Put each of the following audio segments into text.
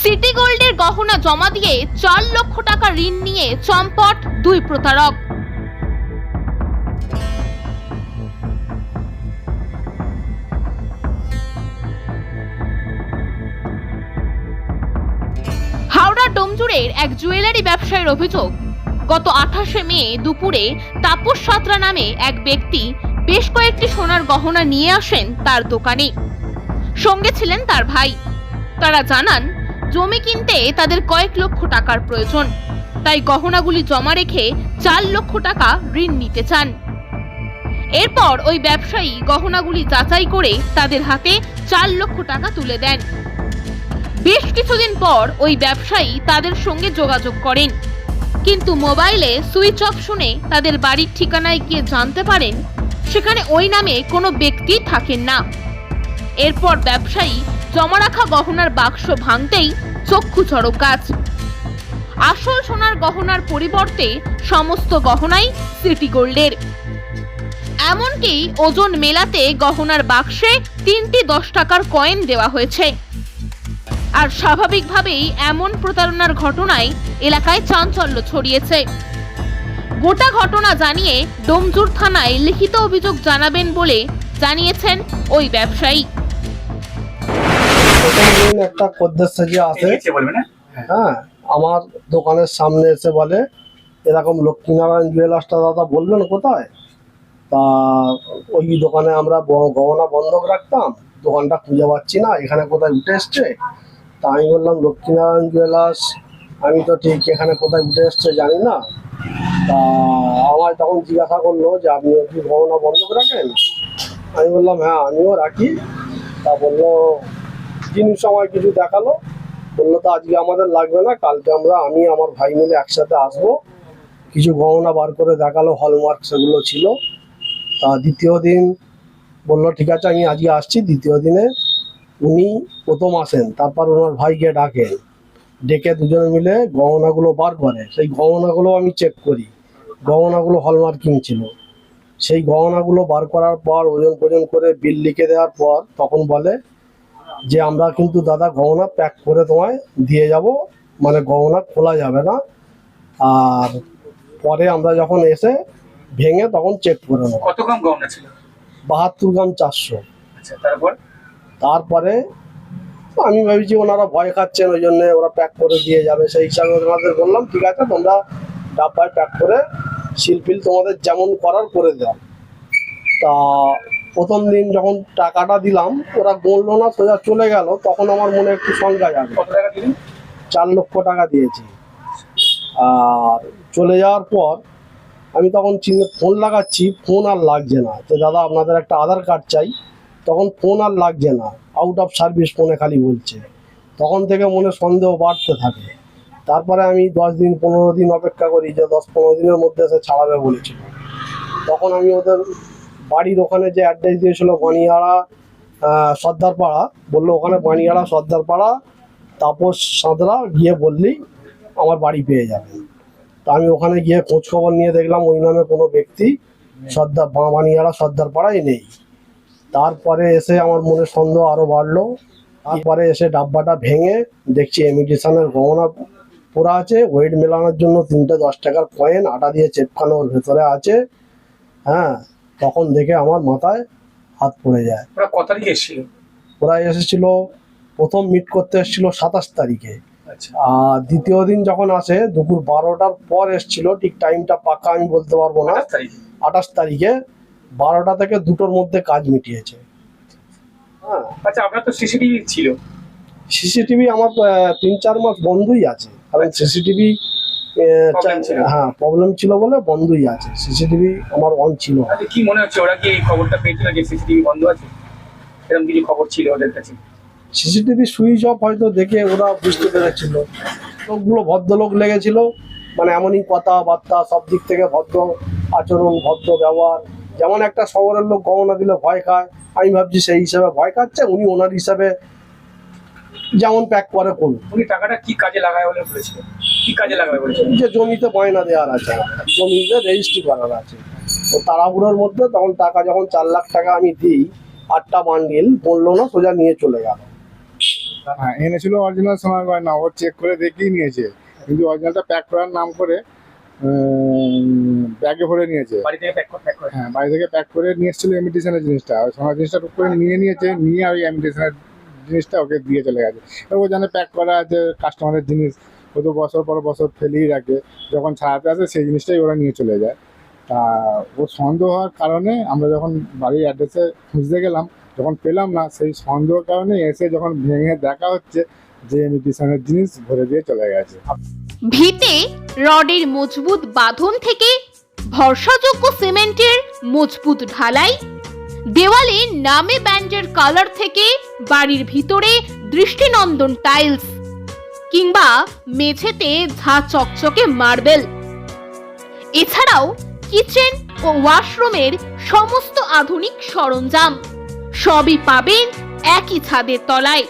City গোল্ডের গহনা জমা দিয়ে চার লক্ষ টাকা ঋণ নিয়ে চম্পট দুই প্রতারক। হাওড়া ডোমজুড়ের এক জুয়েলারি ব্যবসায়ীর অভিযোগ, গত আঠাশে মে দুপুরে তাপস সাঁতরা নামে এক ব্যক্তি বেশ কয়েকটি সোনার গহনা নিয়ে আসেন তার দোকানে। সঙ্গে ছিলেন তার ভাই। তারা জানান জমি কিনতে তাদের কয়েক লক্ষ টাকার প্রয়োজন। তাই গহনাগুলি জমা রেখে চার লক্ষ টাকা ঋণ নিতে চান। এরপর ওই ব্যবসায়ী গহনাগুলি যাচাই করে তাদের হাতে চার লক্ষ টাকা তুলে দেন। বেশ কিছুদিন পর ওই ব্যবসায়ী তাদের সঙ্গে যোগাযোগ করেন। কিন্তু মোবাইলে সুইচ অফ শুনে তাদের বাড়ির ঠিকানায় গিয়ে জানতে পারেন, সেখানে ওই নামে কোনো ব্যক্তি থাকেন না। এরপর ব্যবসায়ী জমা রাখা গহনার বাক্স ভাঙতেই চক্ষু চড়ক গাছ। আসল সোনার গহনার পরিবর্তে সমস্ত গহনাই সিটি গোল্ডের। এমনকি ওজন মেলাতে গহনার বাক্সে তিনটি দশ টাকার কয়েন দেওয়া হয়েছে। আর স্বাভাবিকভাবেই এমন প্রতারণার ঘটনায় এলাকায় চাঞ্চল্য ছড়িয়েছে। গোটা ঘটনা জানিয়ে ডোমজুর থানায় লিখিত অভিযোগ জানাবেন বলে জানিয়েছেন ওই ব্যবসায়ী। দিন একটা খদ্দের সাজিয়ে না? হ্যাঁ আমার দোকানের সামনে এসে বলে এরকম লক্ষ্মীনারায়ণ জুয়েলার্সটা দাদা বলবেন কোথায়? তা ওই দোকানে আমরা গহনা বন্ধক রাখতাম দোকানটা খুঁজে পাচ্ছি না এখানে কোথায় উঠে এসছে? তা আমি বললাম লক্ষ্মীনারায়ণ জুয়েলার্স আমি তো ঠিক এখানে কোথায় উঠে এসছে জানি না। তা আমায় তখন জিজ্ঞাসা করল যে আপনিও কি গহনা বন্ধক রাখেন? আমি বললাম হ্যাঁ আমিও রাখি। তা বলল জিনিস সময় কিছু দেখাল। বলল, তো আজকে আমাদের লাগবে না, কালকে আমরা, আমি, আমার ভাই মিলে একসাথে আসব। কিছু গহনা বার করে দেখাল হলমার্ক সেগুলো ছিল। তা দ্বিতীয় দিন বলল, ঠিক আছে, আমি আজকে আসছি। দ্বিতীয় দিনে উনি প্রথম আসেন, তারপর ওনার ভাইকে ডাকেন। ডেকে দুজনে মিলে গহনাগুলো বার করে। সেই গহনাগুলো আমি চেক করি। গহনাগুলো হলমার্কিং ছিল। সেই গহনাগুলো বার করার পর ওজন ওজন করে বিল লিখে দেওয়ার পর তখন বলে যে আমরা কিন্তু দাদা গহনা প্যাক করে তোমায় দিয়ে যাব। মানে গহনা খোলা যাবে না। আর পরে আমরা যখন এসে ভেঙে তখন চেক করে নেব। কত গ্রাম গহনা ছিল? বাহাত্তর গ্রাম চারশো। আচ্ছা তারপর? তারপরে আমি ভেবেছি ওনারা ভয় খাচ্ছেন ওই জন্য ওরা প্যাক করে দিয়ে যাবে। সেই হিসাবে ওনাদের বললাম ঠিক আছে তোমরা ডাব্বায় প্যাক করে শিলপিল তোমাদের যেমন করার করে দাও। তা প্রথম দিন যখন টাকাটা দিলাম ওরা গড়লো না সোজা চলে গেল তখন আমার মনে একটু শঙ্কা যাবে চার লক্ষ টাকা দিয়েছি। আর চলে যাওয়ার পর আমি তখন চিনে ফোন লাগাচ্ছি ফোন আর লাগছে না। তো দাদা আপনাদের একটা আধার কার্ড চাই। তখন ফোন আর লাগছে না। আউট অফ সার্ভিস ফোনে খালি বলছে। তখন থেকে মনে সন্দেহ বাড়তে থাকে। তারপরে আমি দশ দিন পনেরো দিন অপেক্ষা করি যে দশ পনেরো দিনের মধ্যে সে ছাড়াবে বলেছিল। তখন আমি ওদের বাড়ির ওখানে যে অ্যাড্রেস দিয়েছিল বানিয়াড়া সর্দারপাড়া, বলল ওখানে বানিয়াড়া, সর্দারপাড়া, তাপস সাঁতরা, গিয়ে বললি আমার বাড়ি পেয়ে যাবে। তা আমি ওখানে গিয়ে খোঁজ খবর নিয়ে দেখলাম ওই নামে কোনো ব্যক্তি সর্দার বানিয়াড়া সর্দার পাড়ায় নেই। তারপরে এসে আমার মনে সন্দেহ আরও বাড়লো। তারপরে এসে ডাব্বাটা ভেঙে দেখছি ইমিটেশনের গহনা পুরা আছে ওয়েট মেলানোর জন্য তিনটে দশ টাকার কয়েন আটা দিয়ে চেপকানো ওর ভেতরে আছে। হ্যাঁ তখন দেখে আমার মাথায় হাত পড়ে যায়। ওরা কত তারিখে এসেছিল? ওরা এসেছিল প্রথম মিট করতে এসেছিল সাতাশ তারিখে। আচ্ছা। আর দ্বিতীয় দিন যখন আসে দুপুর বারোটার পর এসেছিল ঠিক টাইমটা পাকা আমি বলতে পারব না। আঠাশ তারিখে? বারোটা থেকে দুটোর মধ্যে কাজ মিটিয়েছে। হ্যাঁ আচ্ছা আপনার তো সিসিটিভি ছিল। সিসিটিভি আমার তিন চার মাস বন্ধই আছে। কারণ সিসিটিভি ছিল। হ্যাঁ প্রবলেম ছিল বলে বন্ধই আছে। সিসিটিভি আমার অন ছিল। আচ্ছা কি মনে হচ্ছে ওরা কি এই খবরটা পেয়েছিল যে সিসিটিভি বন্ধ আছে? এরকম কিছু খবর ছিল ওদের কাছে? সিসিটিভি সুইচ অফ হয়তো দেখে ওরা বুঝতে পেরেছিল। লোকগুলো ভদ্রলোক লেগেছিল। মানে এমনই কথাবার্তা সব দিক থেকে ভদ্র আচরণ ভদ্র ব্যবহার। যেমন একটা শহরের লোক গহনা দিলে ভয় খায়। আমি ভাবছি সেই হিসাবে ভয় খাচ্ছে উনি ওনার হিসাবে যেমন প্যাক করে করুন। উনি টাকাটা কি কাজে লাগায় বলে বলেছিল কি কাজে লাগাবে বলেছিল যে জমিতে বয়না দেওয়ার আছে জমিতে রেজিস্ট্রি করার আছে। তো তাড়াহুড়োর মধ্যে তখন টাকা যখন চার লাখ টাকা আমি দিই আটটা বান্ডিল বলল না সোজা নিয়ে চলে গেল। হ্যাঁ এনেছিল অরিজিনাল সোনার গয়না ও চেক করে দেখেই নিয়েছে। কিন্তু অরিজিনালটা প্যাক করার নাম করে ব্যাগে ভরে নিয়েছে। বাড়ি থেকে প্যাক করে হ্যাঁ বাড়ি থেকে প্যাক করে নিয়ে এসেছিল ইমিটেশনের জিনিসটা। আর সোনার জিনিসটা টুক করে নিয়ে নিয়েছে নিয়ে ওই ইমিটেশনের জিনিসটা ওকে দিয়ে চলে গেছে। এবার ও জানে প্যাক করা আছে কাস্টমারের জিনিস। ও তো বছর পর বছর ফেলেই রাখে, যখন ছাড়াতে আসে সেই জিনিসটাই ওরা নিয়ে চলে যায়। তা ও সন্দেহ হওয়ার কারণে আমরা যখন বাড়ির অ্যাড্রেসে খুঁজতে গেলাম, যখন পেলাম না, সেই সন্দেহের কারণে এসে যখন ভেঙে দেখা হচ্ছে যে ইমিটেশনের জিনিস ভরে দিয়ে চলে গেছে। ভিতে রডের মজবুত বাঁধন থেকে ভরসাযোগ্য সিমেন্টের মজবুত ঢালাই, দেওয়ালে নামে ব্যান্ডের কালার থেকে বাড়ির ভিতরে দৃষ্টিনন্দন টাইলস কিংবা মেঝেতে ঝা চকচকে মার্বেল। এছাড়াও কিচেন ও ওয়াশরুমের সমস্ত আধুনিক সরঞ্জাম সবই পাবেন একই ছাদের তলায়।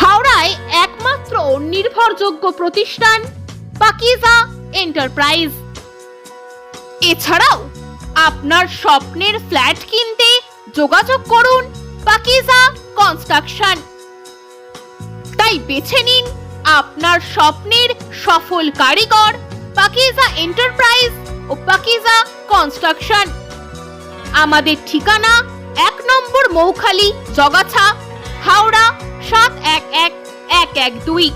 হাওড়ায় একমাত্র নির্ভরযোগ্য প্রতিষ্ঠান পাকিজা এন্টারপ্রাইজ। এছাড়াও আপনার স্বপ্নের ফ্ল্যাট কিনতে যোগাযোগ করুন পাকিজা কনস্ট্রাকশন। তাই বেছে নিন আপনার স্বপ্নের সফল কারিগর পাকিজা এন্টারপ্রাইজ ও পাকিজা কনস্ট্রাকশন। আমাদের ঠিকানা এক নম্বর মৌখালি, জগাছা, হাওড়া সাত এক এক এক এক দুই।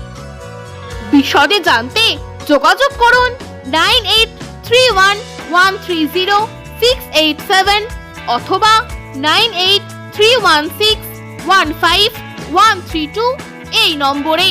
বিশদে জানতে যোগাযোগ করুন nine eight three one one three zero six eight seven অথবা nine eight three one six one five one three two এই নম্বরে